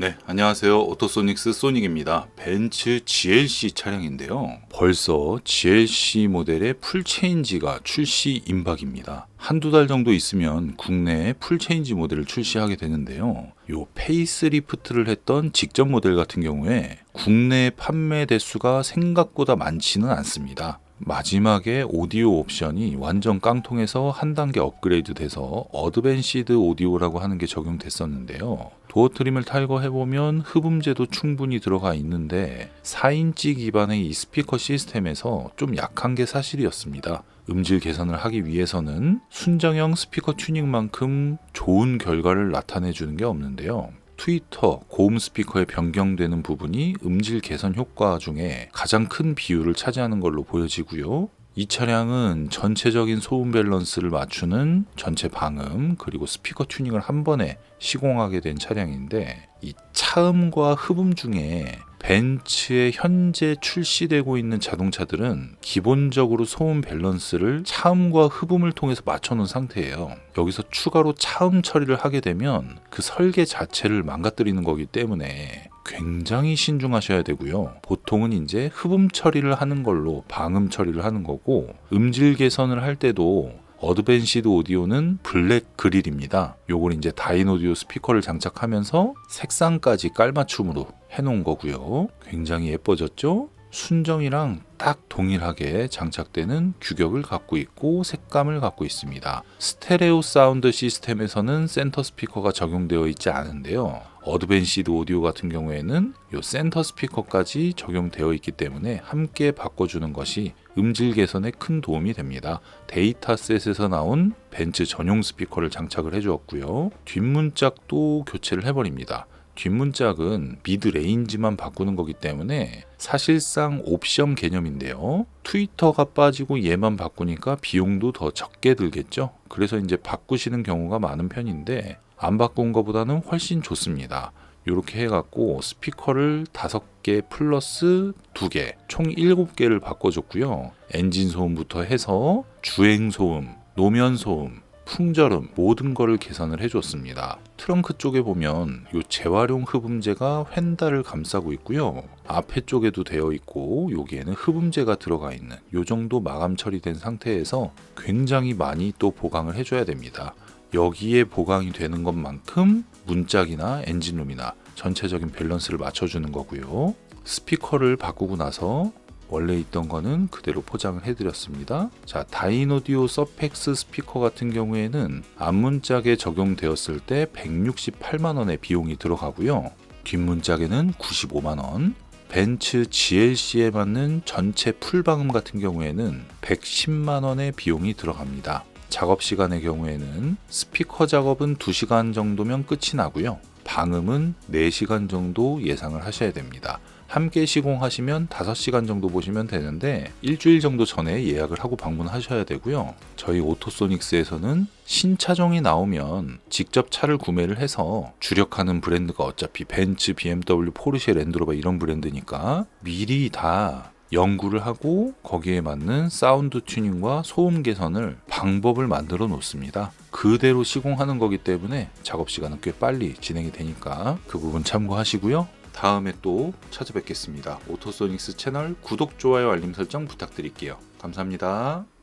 네, 안녕하세요. 오토소닉스 소닉입니다. 벤츠 GLC 차량인데요. 벌써 GLC 모델의 풀체인지가 출시 임박입니다. 한두 달 정도 있으면 국내에 풀체인지 모델을 출시하게 되는데요. 요 페이스리프트를 했던 직전 모델 같은 경우에 국내 판매 대수가 생각보다 많지는 않습니다. 마지막에 오디오 옵션이 완전 깡통에서 한 단계 업그레이드 돼서 어드밴시드 오디오라고 하는 게 적용됐었는데요. 도어 트림을 탈거해보면 흡음재도 충분히 들어가 있는데 4인치 기반의 이 스피커 시스템에서 좀 약한 게 사실이었습니다. 음질 개선을 하기 위해서는 순정형 스피커 튜닝만큼 좋은 결과를 나타내 주는 게 없는데요. 트위터 고음 스피커에 변경되는 부분이 음질 개선 효과 중에 가장 큰 비율을 차지하는 걸로 보여지고요. 이 차량은 전체적인 소음 밸런스를 맞추는 전체 방음 그리고 스피커 튜닝을 한 번에 시공하게 된 차량인데 이 차음과 흡음 중에 벤츠에 현재 출시되고 있는 자동차들은 기본적으로 소음 밸런스를 차음과 흡음을 통해서 맞춰놓은 상태예요. 여기서 추가로 차음 처리를 하게 되면 그 설계 자체를 망가뜨리는 거기 때문에 굉장히 신중하셔야 되고요. 보통은 이제 흡음 처리를 하는 걸로 방음 처리를 하는 거고 음질 개선을 할 때도 어드밴시드 오디오는 블랙 그릴입니다. 요걸 이제 다인 오디오 스피커를 장착하면서 색상까지 깔맞춤으로 해놓은 거고요. 굉장히 예뻐졌죠? 순정이랑 딱 동일하게 장착되는 규격을 갖고 있고 색감을 갖고 있습니다. 스테레오 사운드 시스템에서는 센터 스피커가 적용되어 있지 않은데요. 어드밴시드 오디오 같은 경우에는 이 센터 스피커까지 적용되어 있기 때문에 함께 바꿔주는 것이 음질 개선에 큰 도움이 됩니다. 데이터셋에서 나온 벤츠 전용 스피커를 장착을 해주었고요. 뒷문짝도 교체를 해버립니다. 뒷문짝은 미드 레인지만 바꾸는 거기 때문에 사실상 옵션 개념인데요. 트위터가 빠지고 얘만 바꾸니까 비용도 더 적게 들겠죠. 그래서 이제 바꾸시는 경우가 많은 편인데 안 바꾼 것보다는 훨씬 좋습니다. 이렇게 해갖고 스피커를 5개 플러스 2개, 총 7개를 바꿔줬고요. 엔진 소음부터 해서 주행 소음, 노면 소음, 풍절음 모든 거를 개선을 해줬습니다. 트렁크 쪽에 보면 이 재활용 흡음재가 휀다를 감싸고 있고요. 앞에 쪽에도 되어 있고 여기에는 흡음재가 들어가 있는 이 정도 마감 처리된 상태에서 굉장히 많이 또 보강을 해줘야 됩니다. 여기에 보강이 되는 것만큼 문짝이나 엔진룸이나 전체적인 밸런스를 맞춰주는 거고요. 스피커를 바꾸고 나서 원래 있던 거는 그대로 포장을 해드렸습니다. 자, 다이노디오 서펙스 스피커 같은 경우에는 앞문짝에 적용되었을 때 168만원의 비용이 들어가고요. 뒷문짝에는 95만원, 벤츠 GLC에 맞는 전체 풀방음 같은 경우에는 110만원의 비용이 들어갑니다. 작업 시간의 경우에는 스피커 작업은 2시간 정도면 끝이 나고요. 방음은 4시간 정도 예상을 하셔야 됩니다. 함께 시공하시면 5시간 정도 보시면 되는데 일주일 정도 전에 예약을 하고 방문하셔야 되고요. 저희 오토소닉스에서는 신차종이 나오면 직접 차를 구매를 해서 주력하는 브랜드가 어차피 벤츠, BMW, 포르쉐, 랜드로버 이런 브랜드니까 미리 다 연구를 하고 거기에 맞는 사운드 튜닝과 소음 개선을 방법을 만들어 놓습니다. 그대로 시공하는 거기 때문에 작업 시간은 꽤 빨리 진행이 되니까 그 부분 참고하시고요. 다음에 또 찾아뵙겠습니다. 오토소닉스 채널 구독, 좋아요, 알림 설정 부탁드릴게요. 감사합니다.